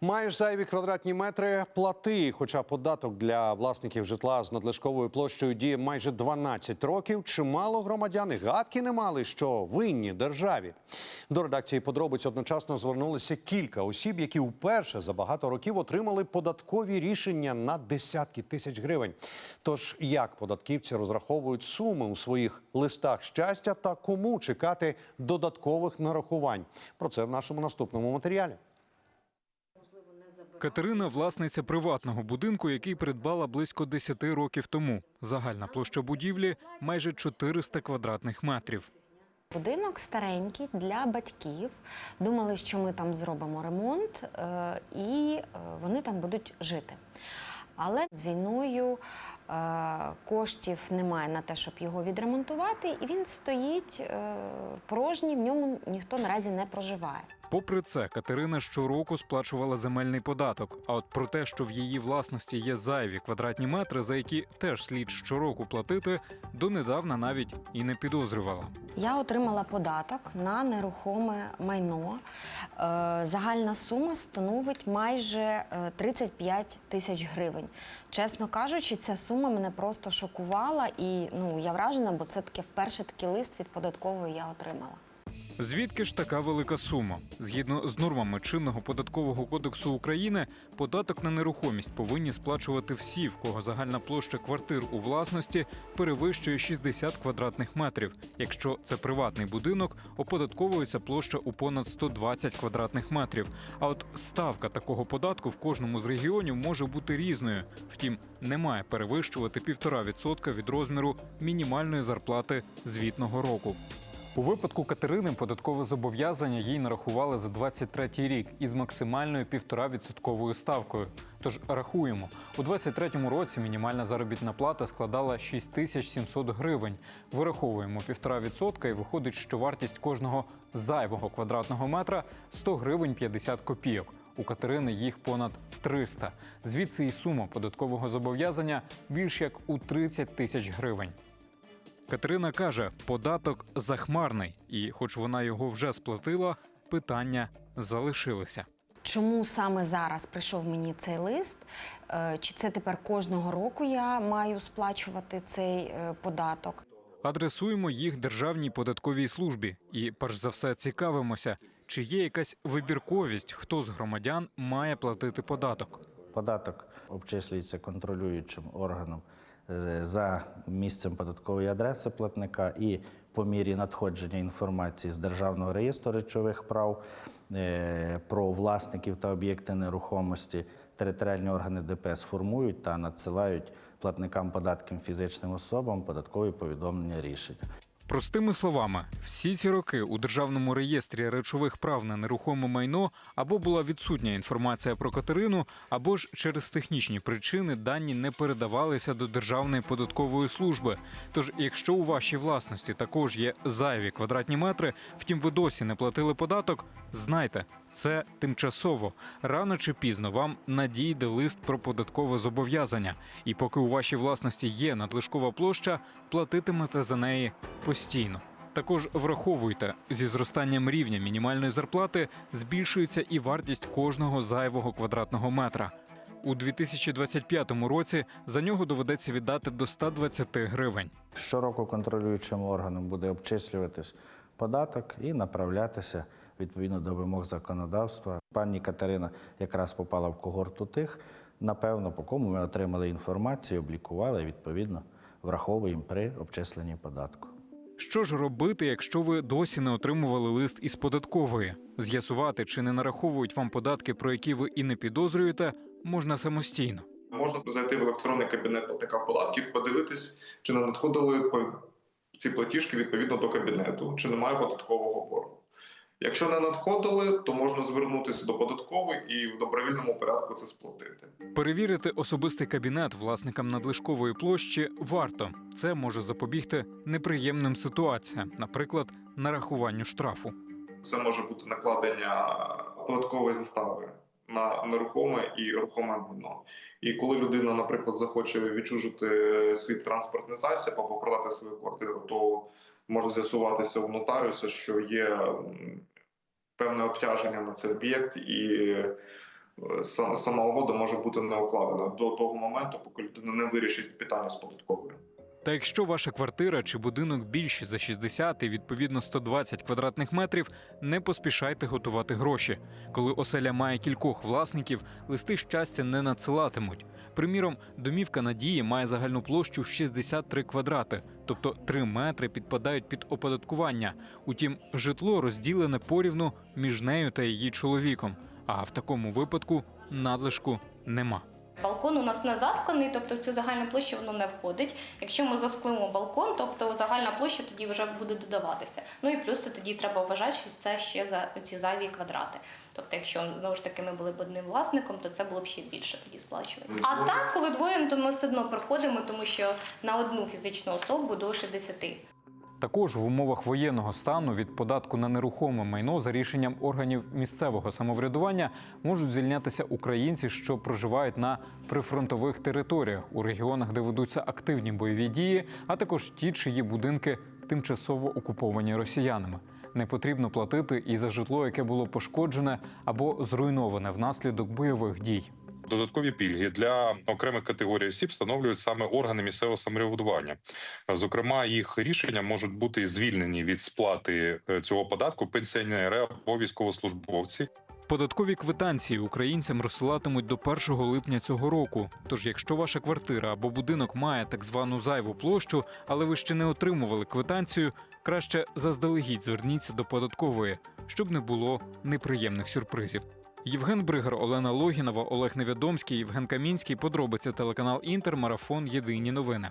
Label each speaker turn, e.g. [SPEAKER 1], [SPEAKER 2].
[SPEAKER 1] Маєш зайві квадратні метри плати. Хоча податок для власників житла з надлишковою площею діє майже 12 років. Чимало громадян і гадки не мали, що винні державі. До редакції подробиць одночасно звернулися кілька осіб, які вперше за багато років отримали податкові рішення на десятки тисяч гривень. Тож як податківці розраховують суми у своїх листах щастя та кому чекати додаткових нарахувань? Про це в нашому наступному матеріалі.
[SPEAKER 2] Катерина власниця приватного будинку, який придбала близько 10 років тому. Загальна площа будівлі майже 400 квадратних метрів.
[SPEAKER 3] Будинок старенький для батьків. Думали, що ми там зробимо ремонт е, і е, вони там будуть жити. Але з війною е, коштів немає на те, щоб його відремонтувати, і він стоїть порожній, в ньому ніхто наразі не проживає.
[SPEAKER 2] Попри це, Катерина щороку сплачувала земельний податок. А от про те, що в її власності є зайві квадратні метри, за які теж слід щороку платити, донедавна навіть і не підозрювала.
[SPEAKER 3] Я отримала податок на нерухоме майно. Е, Загальна сума становить майже е, 35 тисяч гривень. Чесно кажучи, ця сума мене просто шокувала, і ну я вражена, бо це таке вперше такий лист від податкової я отримала.
[SPEAKER 2] Звідки ж така велика сума? Згідно з нормами чинного податкового кодексу України, податок на нерухомість повинні сплачувати всі, в кого загальна площа квартир у власності перевищує 60 квадратних метрів. Якщо це приватний будинок, оподатковується площа у понад 120 квадратних метрів. А от ставка такого податку в кожному з регіонів може бути різною. Втім, не має перевищувати 1,5% від розміру мінімальної зарплати звітного року. У випадку Катерини податкове зобов'язання їй нарахували за 23 рік із максимальною 1,5% ставкою. Тож рахуємо, у 23 році мінімальна заробітна плата складала 6700 гривень. Вираховуємо 1,5% і виходить, що вартість кожного зайвого квадратного метра 100 гривень 50 копійок. У Катерини їх понад 300. Звідси і сума податкового зобов'язання більш як у 30 тисяч гривень. Катерина каже, податок захмарний, і, хоч вона його вже сплатила, питання залишилися.
[SPEAKER 3] Чому саме зараз прийшов мені цей лист? Е, Чи це тепер кожного року я маю сплачувати цей е, податок?
[SPEAKER 2] Адресуємо їх державній податковій службі і, перш за все, цікавимося, чи є якась вибірковість, хто з громадян має платити податок.
[SPEAKER 4] Податок обчислюється контролюючим органом за місцем податкової адреси платника і по мірі надходження інформації з Державного реєстру речових прав е, про власників та об'єкти нерухомості територіальні органи ДПС формують та надсилають платникам податків фізичним особам податкові повідомлення рішення.
[SPEAKER 2] Простими словами, всі ці роки у державному реєстрі речових прав на нерухоме майно або була відсутня інформація про Катерину, або ж через технічні причини дані не передавалися до Державної податкової служби. Тож, якщо у вашій власності також є зайві квадратні метри, втім ви досі не платили податок, знайте, це тимчасово. Рано чи пізно вам надійде лист про податкове зобов'язання. І поки у вашій власності є надлишкова площа, платитимете за неї постійно. Також враховуйте, зі зростанням рівня мінімальної зарплати збільшується і вартість кожного зайвого квадратного метра. У 2025 році за нього доведеться віддати до 120 гривень.
[SPEAKER 4] Щороку контролюючим органом буде обчислюватись податок і направлятися відповідно до вимог законодавства. Пані Катерина якраз попала в когорту тих, напевно, по кому ми отримали інформацію, облікували відповідно враховуємо при обчисленні податку.
[SPEAKER 2] Що ж робити, якщо ви досі не отримували лист із податкової? З'ясувати, чи не нараховують вам податки, про які ви і не підозрюєте, можна самостійно.
[SPEAKER 5] Можна зайти в електронний кабінет платника податків, подивитись, чи не надходили по- ці платіжки відповідно до кабінету, чи немає податкового боргу. Якщо не надходили, то можна звернутися до податкової і в добровільному порядку це сплатити.
[SPEAKER 2] Перевірити особистий кабінет власникам надлишкової площі варто. Це може запобігти неприємним ситуаціям, наприклад, нарахуванню штрафу.
[SPEAKER 5] Це може бути накладення податкової застави на нерухоме і рухоме майно. І коли людина, наприклад, захоче відчужити свій транспортний засіб або продати свою квартиру, то може з'ясуватися у нотаріуса, що є певне обтяження на цей об'єкт, і е, сама, угода може бути не укладена до того моменту, поки людина не вирішить питання з податковою.
[SPEAKER 2] Та якщо ваша квартира чи будинок більші за 60 і відповідно 120 квадратних метрів, не поспішайте готувати гроші. Коли оселя має кількох власників, листи щастя не надсилатимуть. Приміром, домівка Надії має загальну площу 63 квадрати, тобто 3 метри підпадають під оподаткування. Утім, житло розділене порівну між нею та її чоловіком. А в такому випадку надлишку нема.
[SPEAKER 6] Балкон у нас не засклений, тобто в цю загальну площу воно не входить. Якщо ми засклимо балкон, тобто загальна площа тоді вже буде додаватися. Ну і плюс тоді треба вважати, що це ще за ці зайві квадрати. Тобто, якщо знову ж таки ми були б одним власником, то це було б ще більше тоді сплачувати. А так, коли двоє, то ми все одно приходимо, тому що на одну фізичну особу до 60.
[SPEAKER 2] Також в умовах воєнного стану від податку на нерухоме майно за рішенням органів місцевого самоврядування можуть звільнятися українці, що проживають на прифронтових територіях у регіонах, де ведуться активні бойові дії, а також ті, чиї будинки тимчасово окуповані росіянами. Не потрібно платити і за житло, яке було пошкоджене або зруйноване внаслідок бойових дій.
[SPEAKER 7] Додаткові пільги для окремих категорій осіб встановлюють саме органи місцевого самоврядування. Зокрема, їх рішення можуть бути звільнені від сплати е, цього податку пенсіонери або військовослужбовці,
[SPEAKER 2] Податкові квитанції українцям розсилатимуть до 1 липня цього року. Тож, якщо ваша квартира або будинок має так звану зайву площу, але ви ще не отримували квитанцію, краще заздалегідь зверніться до податкової, щоб не було неприємних сюрпризів. Євген Бригар, Олена Логінова, Олег Невідомський, Євген Камінський. Подробиці телеканал Інтер. Марафон. Єдині новини.